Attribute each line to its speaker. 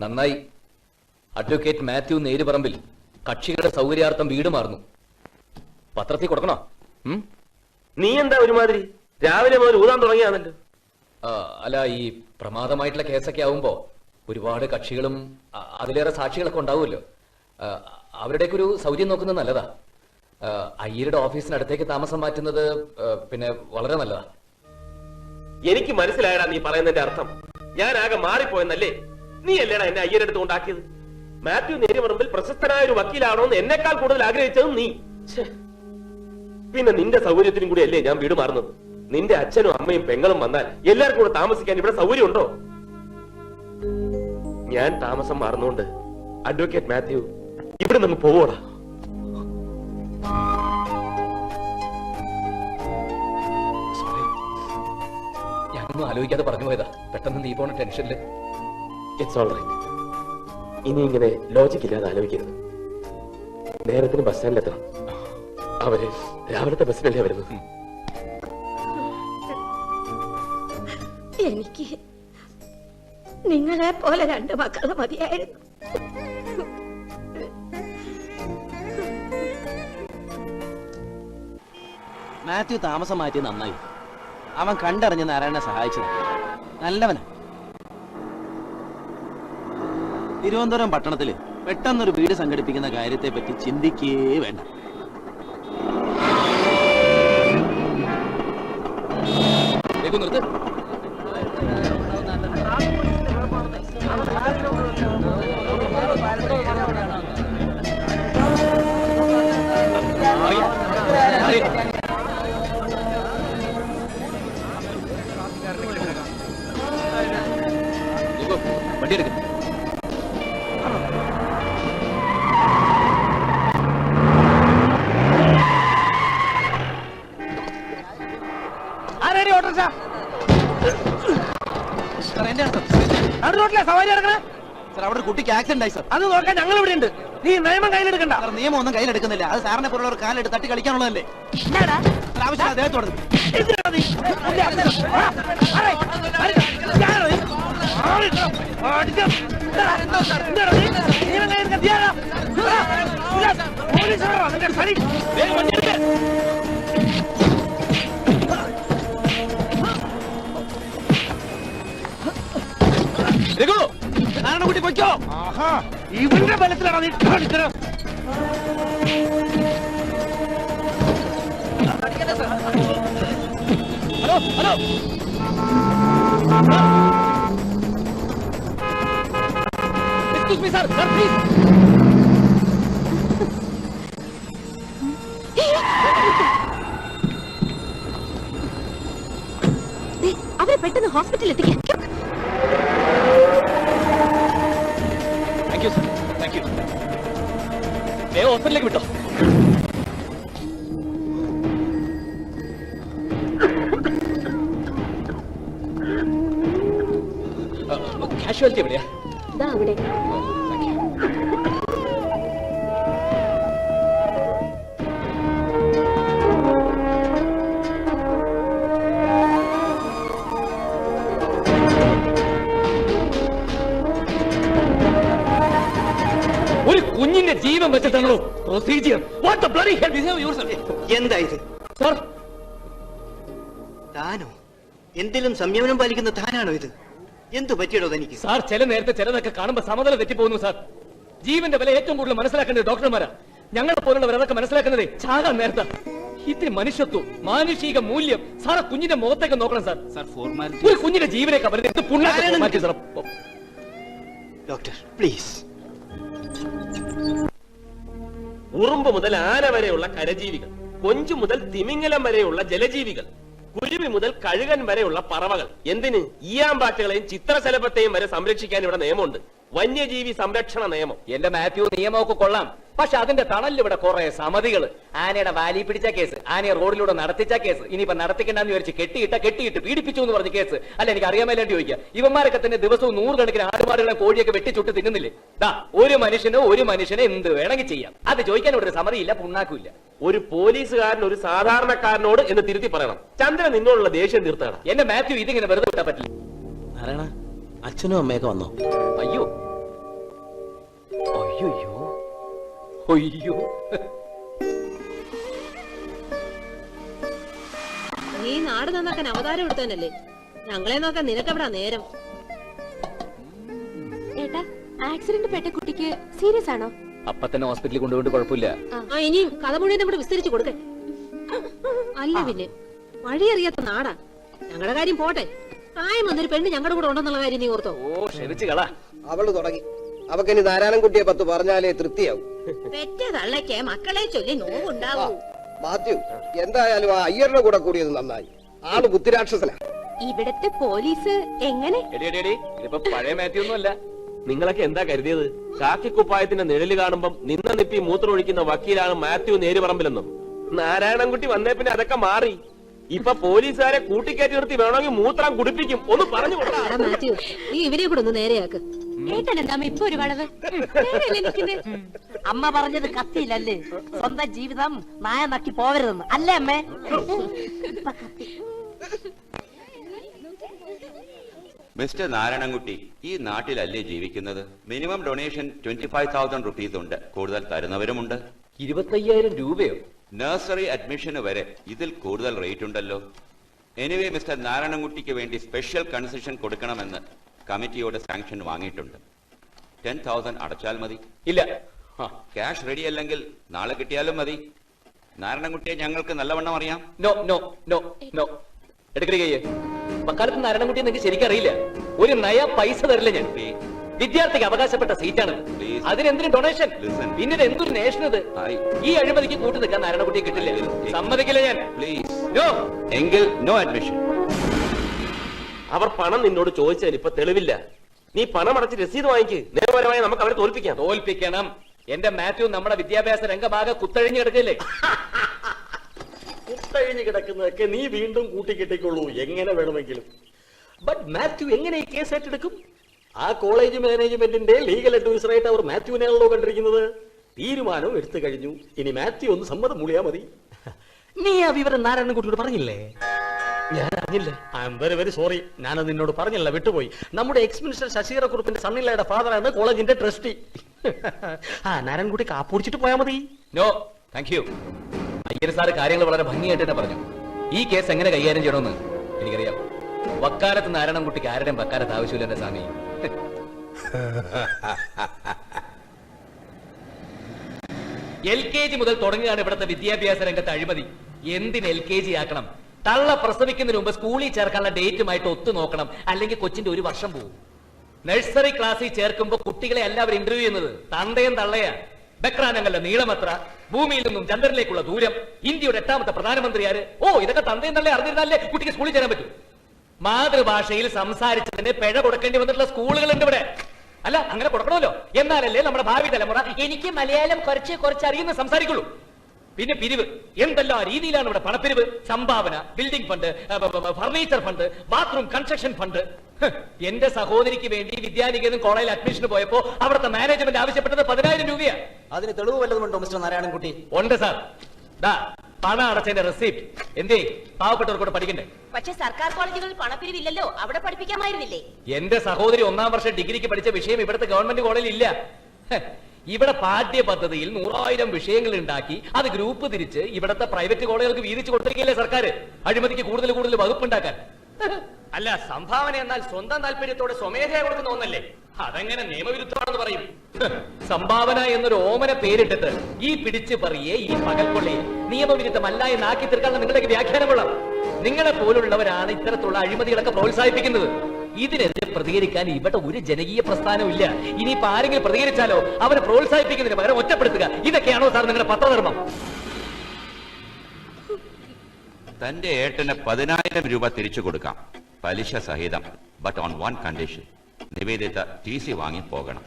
Speaker 1: നന്നായി. അഡ്വക്കേറ്റ് മാത്യു നേരുപറമ്പിൽ കക്ഷികളുടെ സൗകര്യാർത്ഥം വീട് മാറുന്നു. പത്രത്തിൽ കൊടുക്കണോ?
Speaker 2: നീ എന്താ ഒരുമാതിരി? രാവിലെ മുതൽ ഊതാൻ തുടങ്ങിയാണല്ലോ.
Speaker 1: അല്ല ഈ പ്രമാദമായിട്ടുള്ള കേസൊക്കെ ആവുമ്പോ ഒരുപാട് കക്ഷികളും അ- അതിലേറെ സാക്ഷികളൊക്കെ ഉണ്ടാവുമല്ലോ. ആ, അവരുടെയൊക്കെ ഒരു സൗകര്യം നോക്കുന്നത് നല്ലതാ. ആ, അയ്യരുടെ ഓഫീസിനടുത്തേക്ക് താമസം മാറ്റുന്നത് ആ, പിന്നെ വളരെ നല്ലതാ.
Speaker 2: എനിക്ക് മനസ്സിലായടാ നീ പറയുന്നതിന്റെ അർത്ഥം. ഞാൻ ആകെ മാറിപ്പോയെന്നല്ലേ? നീ അല്ലേടാ എന്നെ അയ്യരെടുത്ത് ഉണ്ടാക്കിയത് മാത്യു നേരിമറമ്പിൽ പ്രശസ്തനായ ഒരു വക്കീലാണോ എന്ന് എന്നെക്കാൾ കൂടുതൽ ആഗ്രഹിച്ചതും നീ. പിന്നെ നിന്റെ സൗകര്യത്തിനും കൂടി അല്ലേ ഞാൻ വീട് മാറുന്നത്? നിന്റെ അച്ഛനും അമ്മയും പെങ്ങളും വന്നാൽ എല്ലാവർക്കും കൂടെ താമസിക്കാൻ ഇവിടെ സൗകര്യമുണ്ടോ? ഞാൻ താമസം മാറുന്നോണ്ട് അഡ്വക്കേറ്റ് മാത്യു ഇവിടെ നമുക്ക് പോവോടാ.
Speaker 1: ഞാനൊന്നും ആലോചിക്കാതെ പറഞ്ഞു പോയതാ. പെട്ടെന്ന് നീ പോണ ടെൻഷനിൽ.
Speaker 2: ഇറ്റ്സ് ഓൾ റൈറ്റ് ഇനി ഇങ്ങനെ ലോജിക് ഇല്ലാതെ ആലോചിക്കരുത്. നേരത്തിന് ബസ് സ്റ്റാൻഡിലെത്തണം അവർ രാവിലത്തെ ബസ്സിനല്ലേ വരുന്നത്?
Speaker 3: എനിക്ക് നിങ്ങളെ പോലെ രണ്ട് മക്കളെ മതിയായിരുന്നു.
Speaker 4: മാത്യു താമസം മാറ്റി നന്നായി. അവൻ കണ്ടറിഞ്ഞ് നാരായണനെ സഹായിച്ചത്. നല്ലവനാ. തിരുവനന്തപുരം പട്ടണത്തിൽ പെട്ടെന്നൊരു വീട് സംഘടിപ്പിക്കുന്ന കാര്യത്തെ പറ്റി ചിന്തിക്കേ വേണ്ട
Speaker 1: നിർത്ത് വണ്ടി എടുക്ക
Speaker 4: സവാരി ഇറങ്ങണേ സാർ അവിടെ ഒരു കുട്ടിക്ക് ആക്സിഡന്റ് ആയി സാർ.
Speaker 5: അത് നോക്കാൻ ഞങ്ങൾ ഇവിടെ ഉണ്ട് നീ നിയമം കയ്യിലെടുക്കണ്ട.
Speaker 4: സാർ നിയമം ഒന്നും കയ്യിലെടുക്കുന്നില്ല. അത് സാറിനെ പോലുള്ള ഒരു കാലെടുത്ത് തട്ടി കളിക്കാനുള്ളതല്ലേ? ആവശ്യം അദ്ദേഹത്തോട്
Speaker 5: എന്തിനാ ഇവന്റെ ബലത്തിലാണോ നീ കാണിച്ചത്
Speaker 1: hello hello excuse me sir sir please
Speaker 3: അവരെ പെട്ടെന്ന് ഹോസ്പിറ്റലിൽ എത്തിക്കാം
Speaker 1: വേഗം ഹോസ്പിറ്റലിലേക്ക് വിട്ടോ. കാഷ്വാലിറ്റി എവിടെയാ?
Speaker 3: അവിടെ.
Speaker 1: ഒരു കുഞ്ഞിന്റെ ജീവൻ വെച്ചിട്ടാണല്ലോ procedure what the bloody hell behave yourself
Speaker 6: എന്താ ഇത്
Speaker 1: സർ
Speaker 6: താനോ? എന്തിലും സംയമനം പാലിക്കുന്ന താനാണോ ഇത്? എന്തു പറ്റിയടോ തനിക്ക്?
Speaker 1: സാർ ചില നേരത്തെ ചിലതൊക്കെ കാണുമ്പോ സമതല തെറ്റിപ്പോകുന്നു സാർ ജീവന്റെ വില ഏറ്റവും കൂടുതൽ മനസ്സിലാക്കേണ്ടത് ഡോക്ടർമാരാ. ഞങ്ങളെ പോലുള്ളവർ അതൊക്കെ മനസ്സിലാക്കുന്നത് ചാകാൻ നേരത്തെ. ഇത്തിരി മനുഷ്യത്വം മാനുഷിക മൂല്യം. സാറെ കുഞ്ഞിന്റെ മുഖത്തേക്ക് നോക്കണം സാർ
Speaker 4: സാർ ഫോർമാലിറ്റി
Speaker 1: ഒരു കുഞ്ഞിന്റെ ജീവനെ കവരുന്നത് എന്ത് പുണ്ണാക്ക്
Speaker 6: ആരാണ്
Speaker 1: മാറ്റി സാർ
Speaker 6: ഡോക്ടർ പ്ലീസ്
Speaker 2: ഉറുമ്പ് മുതൽ ആന വരെയുള്ള കരജീവികൾ കൊഞ്ചു മുതൽ തിമിംഗലം വരെയുള്ള ജലജീവികൾ കുരുവി മുതൽ കഴുകൻ വരെയുള്ള പറവകൾ. എന്തിന്? ഈയാമ്പാറ്റകളെയും ചിത്രശലഭത്തെയും വരെ സംരക്ഷിക്കാൻ ഇവിടെ നിയമമുണ്ട്. വന്യജീവി സംരക്ഷണ നിയമം.
Speaker 1: എന്റെ മാത്യു നിയമമൊക്കെ കൊള്ളാം. പക്ഷെ അതിന്റെ തണലിവിടെ കുറെ സമിതികൾ ആനയുടെ വാലി പിടിച്ച കേസ് ആനയെ റോഡിലൂടെ നടത്തിച്ച കേസ് ഇനിയിപ്പോ നടത്തിക്കണ്ടെന്ന് വിചാരിച്ച് കെട്ടിയിട്ട കെട്ടിയിട്ട് പീഡിപ്പിച്ചു എന്ന് പറഞ്ഞ കേസ്. അല്ല എനിക്ക് അറിയാൻ മേലാണ്ട് ചോദിക്കുക ഇവന്മാരൊക്കെ തന്നെ ദിവസവും നൂറുകണക്കിന് ആടുമാടുകളെ കോഴിയൊക്കെ വെട്ടിച്ചുട്ട് തിന്നുന്നില്ലേ? ദാ ഒരു മനുഷ്യനോ ഒരു മനുഷ്യനെ എന്ത് വേണമെങ്കിൽ ചെയ്യാം. അത് ചോദിക്കാൻ ഇവിടെ ഒരു സമിതിയില്ല പുണ്ണാക്കില്ല
Speaker 2: ഒരു പോലീസുകാരൻ ഒരു സാധാരണക്കാരനോട് എന്ന് തിരുത്തി പറയണം. ചന്ദ്രൻ നിന്നോടുള്ള ദേഷ്യം തീർത്താണ്
Speaker 1: എന്റെ മാത്യു ഇതിങ്ങനെ വെറുതെ വിട്ടാ പറ്റില്ല.
Speaker 4: നാരായണ അച്ഛനും അമ്മയൊക്കെ വന്നോ?
Speaker 1: അയ്യോ. അയ്യോ അയ്യോ
Speaker 3: നീ നാട് നന്നാക്കാൻ അവതാരം എടുത്തതന്നല്ലേ ഞങ്ങളെ നോക്കാൻ നിനക്കെവിടാ നേരം?
Speaker 7: ഏട്ടാ ആക്സിഡന്റ് പെട്ട കുട്ടിക്ക് സീരിയസ് ആണോ?
Speaker 1: അപ്പൊ തന്നെ ഹോസ്പിറ്റലിൽ കൊണ്ടുപോയിട്ട് കുഴപ്പമില്ല.
Speaker 3: ആ ഇനിയും കഥ മുഴുവൻ ഇവിടെ വിസ്തരിച്ചു കൊടുക്കേ. അല്ല പിന്നെ വഴിയറിയാത്ത നാടാ. ഞങ്ങളുടെ കാര്യം പോട്ടെ. പ്രായം വന്നൊരു പെണ്ണ് ഞങ്ങളുടെ കൂടെ ഉണ്ടെന്നുള്ള കാര്യം നീ ഓർത്തോ.
Speaker 1: ഓ ക്ഷമിച്ചു കളാ.
Speaker 8: അവൾ തുടങ്ങി. അവക്കിനി കുട്ടിയെ പത്ത് പറഞ്ഞാലേ തൃപ്തിയാവും.
Speaker 3: പെറ്റ തള്ളയ്ക്ക് മക്കളെ ചൊല്ലി നോവുണ്ടാവൂ.
Speaker 8: മാത്യു എന്തായാലും ആ അയ്യറിന്റെ കൂടെ കൂടിയത് നന്നായി. ആൾ ബുദ്ധിരാക്ഷസനാ.
Speaker 7: ഇവിടത്തെ പോലീസ് എങ്ങനെ?
Speaker 1: ഇതിപ്പോ പഴയ മാത്യു ഒന്നും അല്ല
Speaker 2: നിങ്ങളൊക്കെ എന്താ കരുതിയത്? കാക്കിക്കുപ്പായത്തിന്റെ നിഴൽ കാണുമ്പം നിന്ന നിപ്പി മൂത്രം ഒഴിക്കുന്ന വക്കീലാണ് മാത്യു നേരുപറമ്പിലെന്നും. നാരായണൻകുട്ടി വന്നേ പിന്നെ അതൊക്കെ മാറി. ഇപ്പൊ പോലീസുകാരെ കൂട്ടിക്കയറ്റി നിർത്തി വേണമെങ്കിൽ മൂത്രം കുടിപ്പിക്കും. ഒന്ന് പറഞ്ഞു കൊടുക്കാം
Speaker 3: മാത്യു നീ ഇവരെ കൂടെ ഒന്ന് നേരെയാക്ക്.
Speaker 7: ഇപ്പൊ ഒരു വളവ്?
Speaker 9: അമ്മ പറഞ്ഞത് കത്തിയില്ലല്ലേ സ്വന്തം ജീവിതം നായ നക്കി പോവരുതെന്ന്. അല്ലേ അമ്മേ?
Speaker 10: മിസ്റ്റർ നാരായണൻകുട്ടി ഈ നാട്ടിലല്ലേ ജീവിക്കുന്നത്? Minimum donation twenty five thousand rupees ഉണ്ട്. കൂടുതൽ തരുന്നവരുമുണ്ട്.
Speaker 1: ഇരുപത്തയ്യായിരം രൂപയോ?
Speaker 10: നഴ്സറി അഡ്മിഷന് വരെ ഇതിൽ കൂടുതൽ റേറ്റ് ഉണ്ടല്ലോ. എനിവേ മിസ്റ്റർ നാരായണൻകുട്ടിക്ക് വേണ്ടി സ്പെഷ്യൽ കൺസെഷൻ കൊടുക്കണമെന്ന് കമ്മിറ്റിയോട് സാങ്ഷൻ വാങ്ങിയിട്ടുണ്ട്. ടെൻ തൗസൻഡ് അടച്ചാൽ മതി.
Speaker 1: ഇല്ല.
Speaker 10: ക്യാഷ് റെഡി അല്ലെങ്കിൽ നാളെ കിട്ടിയാലും മതി. നാരായണൻകുട്ടിയെ ഞങ്ങൾക്ക് നല്ലവണ്ണം അറിയാം.
Speaker 1: നോ നോ നോ നോ എടുക്കടി കയ്യേ. വക്കാലത്ത് നാരായണൻകുട്ടി എനിക്ക് ശരിക്കറിയില്ല ഒരു നയ പൈസ തരില്ല ഞാൻ. വിദ്യാർത്ഥിക്ക് അവകാശപ്പെട്ട സീറ്റാണ്
Speaker 10: അതിന്
Speaker 1: അതിനെന്തിന് ഡൊണേഷൻ. പിന്നീട് എന്തൊരു നേഷൻ ഇത്? ഈ അഴിമതിക്ക് കൂട്ടു നിൽക്കാൻ നാരായണൻകുട്ടിയെ കിട്ടില്ല. സമ്മതിക്കില്ല ഞാൻ.
Speaker 10: പ്ലീസ്
Speaker 1: നോ
Speaker 10: എങ്കിൽ നോ അഡ്മിഷൻ
Speaker 2: അവർ പണം നിന്നോട് ചോദിച്ചതിന് ഇപ്പൊ തെളിവില്ല. നീ പണം അടച്ച് രസീത് വാങ്ങിക്ക്. നിയമപരമായി നമുക്ക് അവരെ തോൽപ്പിക്കാം.
Speaker 1: തോൽപ്പിക്കണം. എന്റെ മാത്യു നമ്മുടെ വിദ്യാഭ്യാസ രംഗമാകെ കുത്തഴിഞ്ഞു കിടക്കില്ലേ
Speaker 11: കുത്തഴിഞ്ഞു കിടക്കുന്നതൊക്കെ നീ വീണ്ടും കൂട്ടിക്കെട്ടിക്കൊള്ളൂ എങ്ങനെ വേണമെങ്കിലും. ബട്ട് മാത്യു എങ്ങനെ ഈ കേസ് ഏറ്റെടുക്കും? ആ കോളേജ് മാനേജ്മെന്റിന്റെ ലീഗൽ അഡ്വൈസറായിട്ട് അവർ മാത്യുവിനെയാണല്ലോ കണ്ടിരിക്കുന്നത്. തീരുമാനം എടുത്തു കഴിഞ്ഞു. ഇനി മാത്യു ഒന്ന് സമ്മതം മൂളിയാ മതി. നീ ആ വിവരം നാരായണൻകുട്ടിയോട് പറഞ്ഞില്ലേ? ഞാൻ അറിഞ്ഞില്ല I am very very sorry ഞാനത് നിന്നോട് പറഞ്ഞില്ല വിട്ടുപോയി. നമ്മുടെ എക്സ് മിനിസ്റ്റർ ശശീറ കുറുപ്പിന്റെ സണ്ണിലയുടെ ഫാദറാണ് കോളേജിന്റെ ട്രസ്റ്റി ആ നാരൻകുട്ടി കാപ്പുടിച്ചിട്ട് പോയാ മതി.
Speaker 1: No thank you Iyer sir കാര്യങ്ങൾ വളരെ ഭംഗിയായിട്ട് തന്നെ പറഞ്ഞു. ഈ കേസ് എങ്ങനെ കൈകാര്യം ചെയ്യണമെന്ന് എനിക്കറിയാം. വക്കാലത്ത് നാരായണൻകുട്ടിക്ക് ആരുടെയും വക്കാലത്ത് ആവശ്യമില്ല എന്റെ സ്വാമി. എൽ കെ ജി മുതൽ തുടങ്ങുകയാണ് ഇവിടുത്തെ വിദ്യാഭ്യാസ രംഗത്തെ അഴിമതി. എന്തിന് എൽ കെ ജി ആക്കണം? തള്ള പ്രസവിക്കുന്നതിന് മുമ്പ് സ്കൂളിൽ ചേർക്കാനുള്ള ഡേറ്റുമായിട്ട് ഒത്തു നോക്കണം. അല്ലെങ്കിൽ കൊച്ചിന്റെ ഒരു വർഷം പോകും നഴ്സറി ക്ലാസ്സിൽ ചേർക്കുമ്പോൾ കുട്ടികളെ എല്ലാവരും ഇന്റർവ്യൂ ചെയ്യുന്നത് തന്തയും തള്ളയാ. ബക്രാനങ്ങളുടെ നീളമത്ര ഭൂമിയിൽ നിന്നും ചന്ദ്രനിലേക്കുള്ള ദൂരം ഇന്ത്യയുടെ എട്ടാമത്തെ പ്രധാനമന്ത്രി ആര്? ഓ ഇതൊക്കെ തന്തയും തള്ളയെ അറിഞ്ഞിരുന്നാലേ കുട്ടിക്ക് സ്കൂളിൽ ചേരാൻ പറ്റൂ. മാതൃഭാഷയിൽ സംസാരിച്ചതിന് പിഴ കൊടുക്കേണ്ടി വന്നിട്ടുള്ള സ്കൂളുകളുണ്ട് ഇവിടെ. അല്ല അങ്ങനെ കൊടുക്കണമല്ലോ. എന്നാലല്ലേ നമ്മുടെ ഭാവി തലമുറ എനിക്ക് മലയാളം കുറച്ച് കുറച്ച് അറിയുന്ന സംസാരിക്കുള്ളൂ. പിന്നെ പിരിവ്. എന്തെല്ലാം രീതിയിലാണ് ഇവിടെ പണപ്പിരിവ്? സംഭാവന building fund furniture fund bathroom construction fund എന്റെ സഹോദരിക്ക് വേണ്ടി വിദ്യാനികേതൻ കോളേജിൽ അഡ്മിഷൻ പോയപ്പോ അവിടുത്തെ മാനേജ്മെന്റ് ആവശ്യപ്പെട്ടത് പതിനായിരം രൂപയാണ്
Speaker 4: അതിന് തെളിവ് വല്ലതുമുണ്ടോ മിസ്റ്റർ നാരായണൻകുട്ടി?
Speaker 1: ഉണ്ട് സാർ. ദാ പണം അടച്ചതിന്റെ റെസിപ്റ്റ് എന്തേ പാവപ്പെട്ടവർക്കൂടെ പഠിക്കണ്ടേ?
Speaker 9: പക്ഷെ സർക്കാർ കോളേജുകളിൽ പണപ്പിരിവില്ലല്ലോ അവിടെ പഠിപ്പിക്കാമായിരുന്നില്ലേ?
Speaker 1: എന്റെ സഹോദരി ഒന്നാം വർഷം ഡിഗ്രിക്ക് പഠിച്ച വിഷയം ഇവിടുത്തെ ഗവൺമെന്റ് കോളേജിൽ ഇല്ല. ഇവിടെ പാഠ്യ പദ്ധതിയിൽ നൂറായിരം വിഷയങ്ങൾ ഉണ്ടാക്കി അത് ഗ്രൂപ്പ് തിരിച്ച് ഇവിടത്തെ പ്രൈവറ്റ് കോളേജുകൾക്ക് വീതിച്ചു കൊടുത്തിരിക്കില്ലേ സർക്കാർ? അഴിമതിക്ക് കൂടുതൽ കൂടുതൽ വകുപ്പുണ്ടാക്കാൻ. അല്ല സംഭാവന എന്നാൽ സ്വന്തം താല്പര്യത്തോടെ സ്വമേധയാ കൊടുക്കുന്ന ഒന്നല്ലേ അതെങ്ങനെ നിയമവിരുദ്ധമാണെന്ന് പറയും? സംഭാവന എന്നൊരു ഓമന പേരിട്ടിട്ട് ഈ പിടിച്ചു പറയെ ഈ പകൽക്കൊള്ളിയെ നിയമവിരുദ്ധമല്ല എന്നാക്കി തീർക്കാനുള്ള നിങ്ങളുടെ വ്യാഖ്യാനം കൊള്ളാം നിങ്ങളെ പോലുള്ളവരാണ് ഇത്തരത്തിലുള്ള അഴിമതികളൊക്കെ പ്രോത്സാഹിപ്പിക്കുന്നത്. ഇതിനെതിരെ പ്രതികരിക്കാൻ ഇവിടെ ഒരു ജനകീയ പ്രസ്ഥാനവും ഇല്ല. ഇനിയിപ്പോ ആരെങ്കിലും പ്രതികരിച്ചാലോ? അവരെ പ്രോത്സാഹിപ്പിക്കുന്നതിന് പകരം ഒറ്റപ്പെടുത്തുക. ഇതൊക്കെയാണോ സാർ നിങ്ങളുടെ പത്രധർമ്മം?
Speaker 10: തന്റെ ഏട്ടന് പതിനായിരം രൂപ തിരിച്ചു കൊടുക്കാം. പലിശ സഹിതം. But on one condition Nivedita T C വാങ്ങി പോകണം.